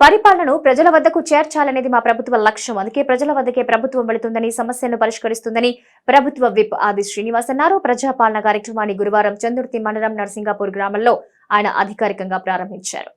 పరిపాలనను ప్రజల వద్దకు చేర్చాలనేది మా ప్రభుత్వ లక్ష్యం. అందుకే ప్రజల వద్దకే ప్రభుత్వం వెళుతుందని సమస్యలను పరిష్కరిస్తుందని ప్రభుత్వ విప్ ఆది శ్రీనివాస్ అన్నారు. ప్రజాపాలన కార్యక్రమాన్ని గురువారం చందుర్తి మండలం నర్సింగాపూర్ గ్రామంలో ఆయన అధికారికంగా ప్రారంభించారు.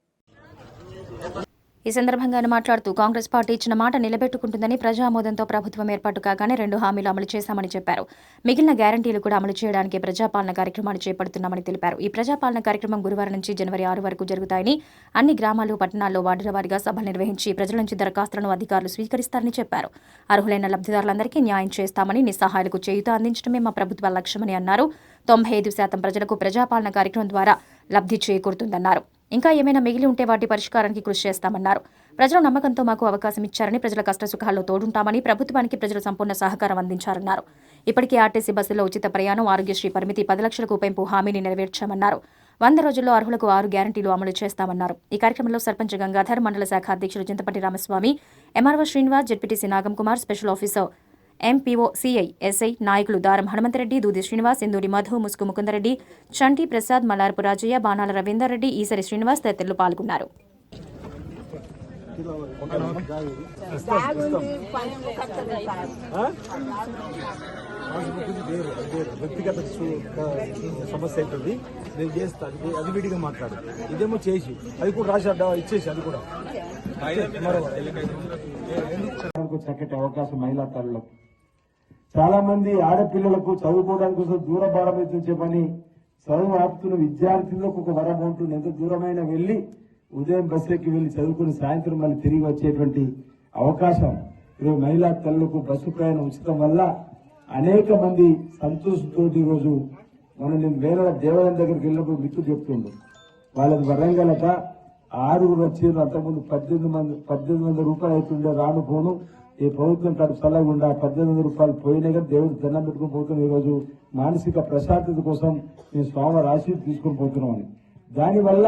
ఈ సందర్భంగా ఆయన మాట్లాడుతూ కాంగ్రెస్ పార్టీ ఇచ్చిన మాట నిలబెట్టుకుంటుందని ప్రజామోదంతో ప్రభుత్వం ఏర్పాటు కాగానే రెండు హామీలు అమలు చేశామని చెప్పారు. మిగిలిన గ్యారంటీలు కూడా అమలు చేయడానికి ప్రజాపాలన కార్యక్రమాలు చేపడుతున్నామని తెలిపారు. ఈ ప్రజాపాలన కార్యక్రమం గురువారం నుంచి జనవరి ఆరు వరకు జరుగుతాయని అన్ని గ్రామాలు పట్టణాల్లో వార్డుల వారీగా సభలు నిర్వహించి ప్రజల నుంచి దరఖాస్తులను అధికారులు స్వీకరిస్తారని చెప్పారు. అర్హులైన లబ్ధిదారులందరికీ న్యాయం చేస్తామని నిస్సహాయులకు చేయుత అందించడమే మా ప్రభుత్వ లక్ష్యమని అన్నారు. తొంభై ఐదు శాతం ప్రజలకు ప్రజాపాలన కార్యక్రమం ద్వారా లబ్ధి చేకూరుతుందన్నారు. ఇంకా ఏమైనా మిగిలి ఉంటే వాటి పరిష్కారానికి కృషి చేస్తామన్నారు. ప్రజల నమ్మకంతో మాకు అవకాశం ఇచ్చారని ప్రజల కష్టసుఖాల్లో తోడుంటామని ప్రభుత్వానికి ప్రజలు సంపూర్ణ సహకారం అందించారన్నారు. ఇప్పటికే ఆర్టీసీ బస్సులో ఉచిత ప్రయాణం ఆరోగ్యశ్రీ పరిమితి పది లక్షలకు పెంపు హామీని నెరవేర్చామన్నారు. వంద రోజుల్లో అర్హులకు ఆరు గ్యారంటీలు అమలు చేస్తామన్నారు. ఈ కార్యక్రమంలో సర్పంచ్ గంగాధర్ మండల శాఖ అధ్యక్షులు Chintapatti Ramaswamy MRO Srinivas ZPTC Nagam Kumar special officer MPO CI SI నాయకులు దారం హనుమంతరెడ్డి దూది శ్రీనివాస్ ఇందూరి మధు ముసుగు ముకుందరెడ్డి చంటి ప్రసాద్ మల్లారపు రాజయ్య బాణాల రవీందర్ రెడ్డి ఈసరి శ్రీనివాస్ తదితరులు పాల్గొన్నారు. వ్యక్తిగత సమస్య అవుతుంది నేను చేస్తా అది విడిగా మాట్లాడు. ఇదేమో చేసి అది కూడా రాసి అడ్డా ఇచ్చేసి అది కూడా. చక్కటి అవకాశం మహిళా తల్లులకు చాలా మంది ఆడపిల్లలకు చదువుకోవడానికి కోసం దూర భారమించే పని చదువు ఆపుతున్న విద్యార్థులకు ఒక వరం ఉంటుంది ఎంత దూరమైనా వెళ్ళి ఉదయం బస్సు ఎక్కి వెళ్ళి చదువుకుని సాయంత్రం మళ్ళీ తిరిగి వచ్చేటువంటి అవకాశం ఈరోజు మహిళా తల్లులకు బస్సు ప్రయాణం ఉంచడం వల్ల అనేక మంది సంతోషంతో ఈరోజు మనం నేను వేరే దేవాలయం దగ్గరికి వెళ్ళినప్పుడు మిత్తు చెప్తుండ్రు. వాళ్ళది వరంగల్ ఆరుగురు వచ్చి అంతకుముందు పద్దెనిమిది మంది పద్దెనిమిది వందల రూపాయలు అవుతుండే రాను పోను. ఈ ప్రభుత్వం కాదు చల్లగుండా పద్దెనిమిది వందల రూపాయలు పోయినాయి కానీ దేవుడు దండం పెట్టుకుని పోతున్నాం ఈరోజు మానసిక ప్రశాంతత కోసం మేము స్వామి రాశి తీసుకొని పోతున్నామని. దానివల్ల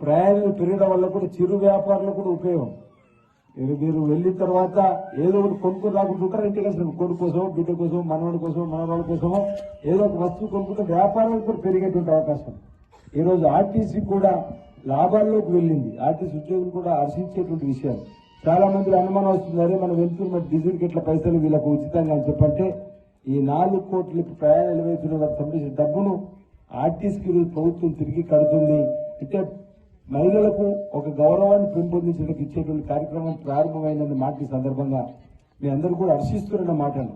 ప్రయాణాలు పెరగడం వల్ల కూడా చిరు వ్యాపారులకు కూడా ఉపయోగం. మీరు మీరు వెళ్ళిన తర్వాత ఏదో ఒకటి కొనుక్కొని రాకుంటుంటారు ఇంటికి అసలు కొడుకు కోసం బిడ్డ కోసం మనవాడి కోసం మనవాడి కోసమో ఏదో ఒక వస్తువు కొనుక్కుంటే వ్యాపారాలకు కూడా పెరిగేటువంటి అవకాశం. ఈరోజు ఆర్టీసీ కూడా లాభాల్లోకి వెళ్ళింది. ఆర్టీసీ ఉద్యోగులు కూడా హర్షించేటువంటి విషయాలు. చాలా మంది అనుమానం వస్తుంది అరే మనం వెళ్తున్న డీజిల్ గిట్ల పైసలు వీళ్ళకు ఉచితంగా అని చెప్పంటే ఈ నాలుగు కోట్ల ప్రయాణాలు ఏవైతున్న వారికి సంబంధించిన డబ్బును ఆర్టీసీకి ప్రభుత్వం తిరిగి కడుతుంది. అంటే మహిళలకు ఒక గౌరవాన్ని పెంపొందించడానికి ఇచ్చేటువంటి కార్యక్రమం ప్రారంభమైందని మాట ఈ సందర్భంగా మీ అందరూ కూడా హర్షిస్తున్న మాటను